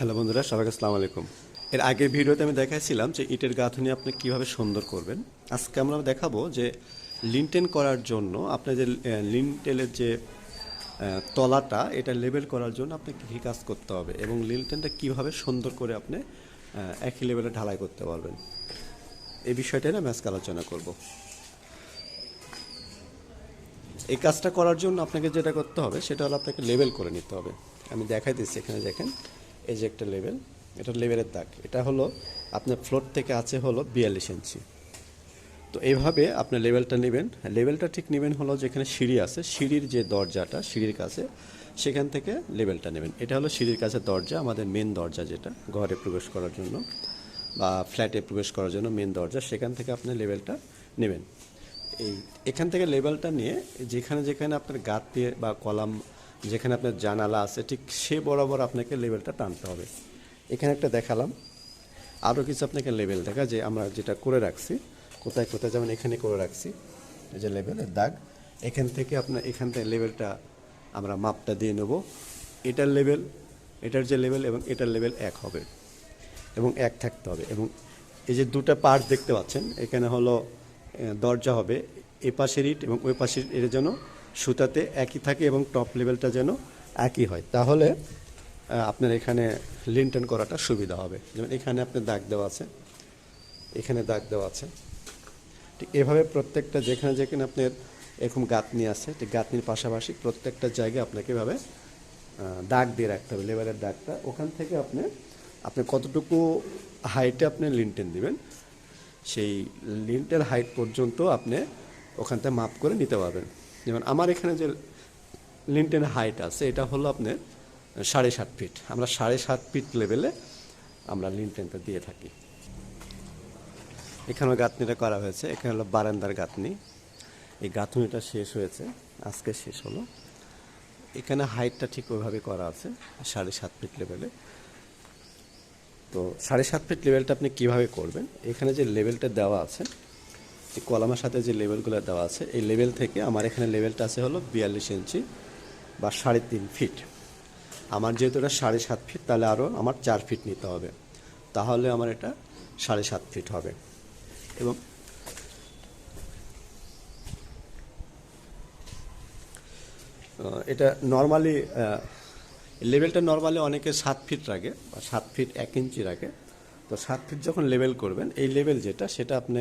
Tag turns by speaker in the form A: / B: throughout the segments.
A: Hello বন্ধুরা, সবাইকে আসসালামু আলাইকুম। এর আগের ভিডিওতে আমি দেখাইছিলাম যে ইটের গাঁথনি আপনি কীভাবে সুন্দর করবেন। আজকে আমরা দেখাবো যে লিনটেন করার জন্য আপনার যে লিনটেলের যে তলাটা, এটা লেবেল করার জন্য আপনি কী কাজ করতে হবে এবং লিনটেনটা কীভাবে সুন্দর করে আপনি একই লেভেলে ঢালাই করতে পারবেন। এই বিষয়টা আমি আজকে আলোচনা করব। এই কাজটা করার জন্য আপনাকে যেটা করতে হবে, সেটা হলো আপনাকে লেবেল করে নিতে হবে। আমি দেখাই দিচ্ছি এখানে দেখেন। এই যে একটা লেভেল এটা লেভেলের দাগ। এটা হলো আপনার ফ্লোর থেকে আছে হলো বিয়াল্লিশ ইঞ্চি তো এইভাবে আপনি লেভেলটা নেবেন। লেভেলটা ঠিক নেবেন হলো যেখানে সিঁড়ি আছে, সিঁড়ির যে দরজাটা, সিঁড়ির কাছে, সেখান থেকে লেভেলটা নেবেন। এটা হলো সিঁড়ির কাছে দরজা, আমাদের মেন দরজা যেটা, ঘরে প্রবেশ করার জন্য বা ফ্ল্যাটে প্রবেশ করার জন্য মেন দরজা, সেখান থেকে আপনি লেভেলটা নেবেন। এই, এখান থেকে লেভেলটা নিয়ে যেখানে যেখানে আপনার গাত বা কলাম যেখানে আপনার জানালা আছে, ঠিক সে বরাবর আপনাকে লেবেলটা টানতে হবে। এখানে একটা দেখালাম। আরও কিছু আপনাকে লেবেল দেখা, যে আমরা যেটা করে রাখছি, কোথায় কোথায়, যেমন এখানে করে রাখছি, এই যে লেবেলের দাগ, এখান থেকে আপনার, এখান থেকে লেবেলটা আমরা মাপটা দিয়ে নেব। এটার লেভেল এটার যে লেভেল এবং এটার লেভেল এক হবে এবং এক থাকতে হবে এবং এই যে দুটো পার্ট দেখতে পাচ্ছেন, এখানে হলো দরজা হবে, এ পাশের ইট এবং ওই পাশের এর যেন সুতাতে একই থাকে এবং টপ লেভেলটা যেন একই হয়। তাহলে আপনার এখানে লিনটেন করাটা সুবিধা হবে। যেমন এখানে আপনার দাগ দেওয়া আছে, এখানে দাগ দেওয়া আছে। ঠিক এভাবে প্রত্যেকটা যেখানে যেখানে আপনার এরকম গাঁথনি আছে, ঠিক গাঁথনির পাশাপাশি প্রত্যেকটা জায়গায় আপনাকে এভাবে দাগ দিয়ে রাখতে হবে লেবারের দাগটা। ওখান থেকে আপনি আপনি কতটুকু হাইটে আপনি লিনটেন দিবেন, সেই লিনটের হাইট পর্যন্ত আপনি ওখান থেকে মাপ করে নিতে পারবেন। যেমন আমার এখানে যে লিনটেন হাইট আছে, এটা হলো আপনার সাড়ে সাত ফিট। আমরা সাড়ে সাত ফিট লেভেলে আমরা লিনটেনটা দিয়ে থাকি। এখানেও গাঁথনিটা করা হয়েছে। এখানে হলো বারান্দার গাঁথনি। এই গাঁথনিটা শেষ হয়েছে। আজকে শেষ হলো। এখানে হাইটটা ঠিক ওইভাবে করা আছে, সাড়ে সাত ফিট লেভেলে তো সাড়ে সাত ফিট লেভেলটা আপনি কীভাবে করবেন? এখানে যে লেভেলটা দেওয়া আছে যে কলামের সাথে যে লেভেলগুলো দেওয়া আছে, এই লেভেল থেকে আমার এখানে লেভেলটা আছে হলো বিয়াল্লিশ ইঞ্চি বা সাড়ে তিন ফিট। আমার যেহেতু এটা সাড়ে সাত ফিট, তাহলে আরও আমার চার ফিট নিতে হবে। তাহলে আমার এটা সাড়ে সাত ফিট হবে। এবং এটা নর্মালি লেভেলটা নর্মালি অনেকে সাত ফিট রাখে বা সাত ফিট এক ইঞ্চি রাখে। তো সাত ফিট যখন লেভেল করবেন, এই লেভেল যেটা, সেটা আপনি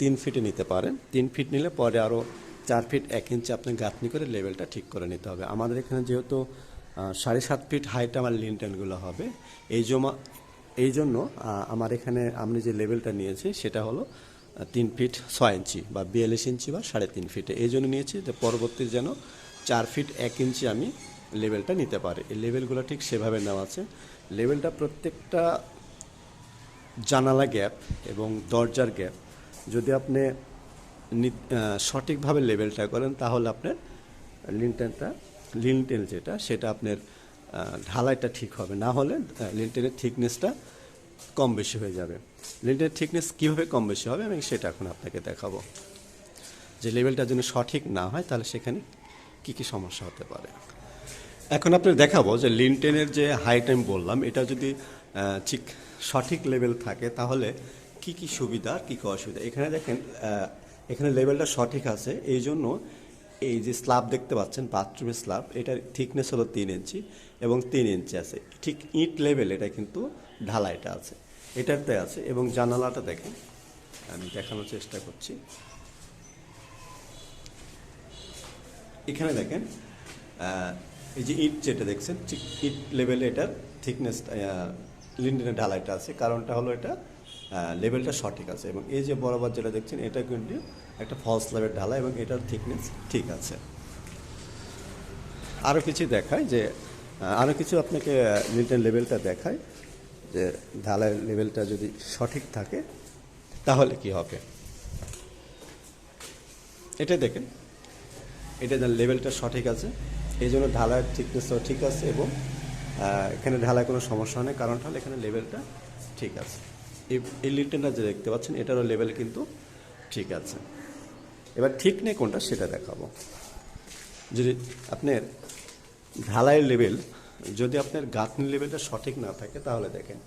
A: তিন ফিটে নিতে পারেন। তিন ফিট নিলে পরে আরও চার ফিট এক ইঞ্চি আপনি গাঁথনি করে লেভেলটা ঠিক করে নিতে হবে। আমাদের এখানে যেহেতু সাড়ে সাত ফিট হাইট আমার লিনটেনগুলো হবে, এই জমা, এই জন্য আমার এখানে আমি যে লেভেলটা নিয়েছি সেটা হলো তিন ফিট ছয় ইঞ্চি বা বিয়াল্লিশ ইঞ্চি বা সাড়ে তিন ফিটে এই জন্য নিয়েছি যে পরবর্তী যেন চার ফিট এক ইঞ্চি আমি লেভেলটা নিতে পারি। এই লেভেলগুলো ঠিক সেভাবে নেওয়া আছে। লেভেলটা প্রত্যেকটা জানালা গ্যাপ এবং দরজার গ্যাপ যদি আপনি সঠিকভাবে লেভেলটা করেন, তাহলে আপনার লিনটেনটা, লিনটেন যেটা, সেটা আপনার ঢালাইটা ঠিক হবে। না হলে লিনটেনের থিকনেসটা কম বেশি হয়ে যাবে। লিনটেনের থিকনেস কীভাবে কম বেশি হবে, আমি সেটা এখন আপনাকে দেখাবো। যে লেভেলটা যদি সঠিক না হয়, তাহলে সেখানে কি কি সমস্যা হতে পারে। এখন আপনার দেখাবো যে লিনটেনের যে হাইট আমি বললাম, এটা যদি ঠিক সঠিক লেভেল থাকে, তাহলে কি কি সুবিধা আর কী কী অসুবিধা? এখানে দেখেন এখানে লেভেলটা সঠিক আছে। এই জন্য এই যে স্ল্যাব দেখতে পাচ্ছেন বাথরুমের স্ল্যাব এটার থিকনেস হলো তিন ইঞ্চি এবং তিন ইঞ্চি আছে। ঠিক ইট লেভেল এটা কিন্তু ঢালাইটা আছে। এটাতে আছে এবং জানালাটা দেখেন, আমি দেখানোর চেষ্টা করছি। এখানে দেখেন এই যে ইট যেটা দেখছেন, ঠিক ইট লেভেলে এটার থিকনেস লিন্ডেনের ঢালাইটা আছে। কারণটা হলো এটা লেভেলটা সঠিক আছে এবং এই যে বরাবর যেটা দেখছেন, এটা কিন্তু একটা ফলস লেভেল ঢালা এবং এটার থিকনেস ঠিক আছে। আরও কিছু দেখায় যে আরও কিছু আপনাকে লিন্টন লেভেলটা দেখায় যে ঢালাই লেভেলটা যদি সঠিক থাকে, তাহলে কি হবে? এটা দেখেন, এটা লেভেলটা সঠিক আছে, এই জন্য ঢালাইয়ের থিকনেসটাও ঠিক আছে এবং এখানে ঢালায় কোনো সমস্যা নেই কারণটা হলো এখানে লেভেলটা ঠিক আছে। এই লিটনটা যে দেখতে পাচ্ছেন, এটারও লেভেল কিন্তু ঠিক আছে। এবার ঠিক নেই কোনটা সেটা দেখাবো। যদি আপনার ঢালাইয়ের লেভেল যদি আপনার গাঁথনি লেভেলটা সঠিক না থাকে, তাহলে দেখেন,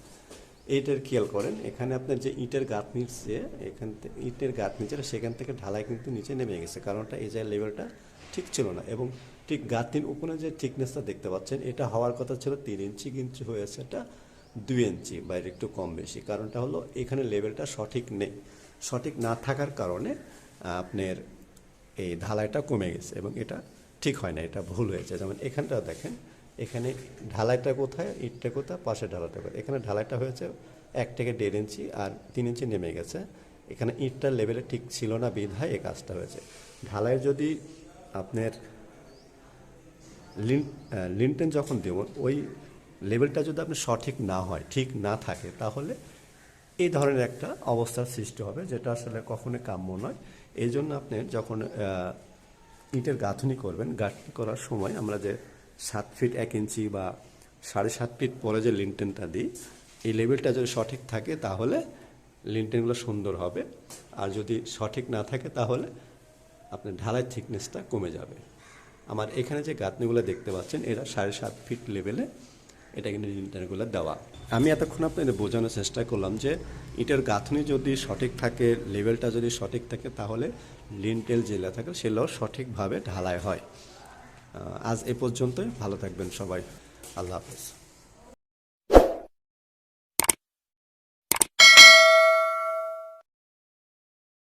A: এইটার খেয়াল করেন, এখানে আপনার যে ইটের গাঁথনির যে, এখান থেকে ইটের গাঁথনি ছিল সেখান থেকে ঢালাই কিন্তু নিচে নেমে গেছে কারণটা এই যে লেভেলটা ঠিক ছিল না। এবং ঠিক গাঁথনির উপরে যে থিকনেসটা দেখতে পাচ্ছেন, এটা হওয়ার কথা ছিল তিন ইঞ্চি কিন্তু হয়েছে এটা দুই ইঞ্চি বাইরে একটু কম বেশি। কারণটা হলো এখানে লেভেলটা সঠিক নেই। সঠিক না থাকার কারণে আপনার এই ঢালাইটা কমে গেছে এবং এটা ঠিক হয় না, এটা ভুল হয়েছে। যেমন এখানটা দেখেন, এখানে ঢালাইটা কোথায়, ইটটা কোথায় পাশে ঢালাইটা কোথায়। এখানে ঢালাইটা হয়েছে এক থেকে দেড় ইঞ্চি আর তিন ইঞ্চি নেমে গেছে। এখানে ইটটার লেভেলে ঠিক ছিল না, বিধায় এই কাজটা হয়েছে। ঢালাইয়ের যদি আপনার লিন লিনটেন যখন দেব, ওই লেভেলটা যদি আপনি সঠিক না হয়, ঠিক না থাকে, তাহলে এই ধরনের একটা অবস্থার সৃষ্টি হবে যেটা আসলে কখনোই কাম্য নয়। এই জন্য আপনি যখন ইটের গাঁথনি করবেন, গাঁথনি করার সময় আমরা যে সাত ফিট এক ইঞ্চি বা সাড়ে সাত ফিট পরে যে লিনটেনটা দিই, এই লেভেলটা যদি সঠিক থাকে, তাহলে লিনটেনগুলো সুন্দর হবে। আর যদি সঠিক না থাকে, তাহলে আপনার ঢালাই থিকনেসটা কমে যাবে। আমার এখানে যে গাঁথনিগুলো দেখতে পাচ্ছেন, এরা সাড়ে সাত ফিট লেভেলে এটা কিন্তু লিন্টারগুলো দেওয়া। আমি এতক্ষণ আপনাদের বোঝানোর চেষ্টা করলাম যে ইটের গাঁথনি যদি সঠিক থাকে, লেভেলটা যদি সঠিক থাকে, তাহলে লিনটেল জেলা থাকে সেগুলো সঠিকভাবে ঢালাই হয়। আজ এ পর্যন্তই। ভালো থাকবেন সবাই। আল্লাহ হাফেজ।